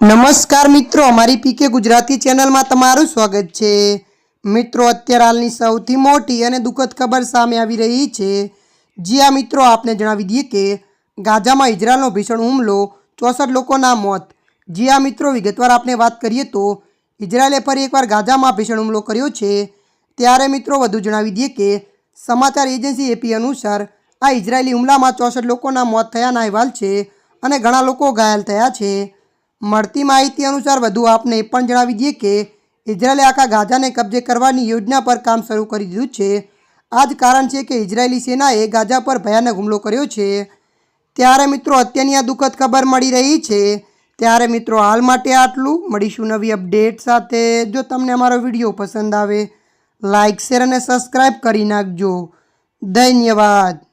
નમસ્કાર મિત્રો, અમારી પીકે ગુજરાતી ચેનલમાં તમારું સ્વાગત છે. મિત્રો, અત્યારે હાલની સૌથી મોટી અને દુઃખદ ખબર સામે આવી રહી છે. જી આ મિત્રો, આપને જણાવી દઈએ કે ગાઝામાં ઇઝરાયલનો ભીષણ હુમલો, ચોસઠ લોકોના મોત. જી આ મિત્રો, વિગતવાર આપણે વાત કરીએ તો ઇઝરાયલે ફરી એકવાર ગાઝામાં ભીષણ હુમલો કર્યો છે. ત્યારે મિત્રો, વધુ જણાવી દઈએ કે સમાચાર એજન્સી એપી અનુસાર આ ઇઝરાયેલી હુમલામાં ચોસઠ લોકોના મોત થયાના અહેવાલ છે અને ઘણા લોકો ઘાયલ થયા છે. મળતી માહિતી અનુસાર વધુ આપને એ પણ જણાવી દઈએ કે ઇઝરાયેલે આખા ગાઝાને કબજે કરવાની યોજના પર કામ શરૂ કરી દીધું છે. આ જ કારણ છે કે ઇઝરાયેલી સેનાએ ગાઝા પર ભયાનક હુમલો કર્યો છે. ત્યારે મિત્રો અત્યારની આ દુઃખદ ખબર મળી રહી છે. ત્યારે મિત્રો હાલ માટે આટલું. મળીશું નવી અપડેટ સાથે. જો તમને અમારો વીડિયો પસંદ આવે લાઇક શેર અને સબસ્ક્રાઈબ કરી નાખજો. ધન્યવાદ.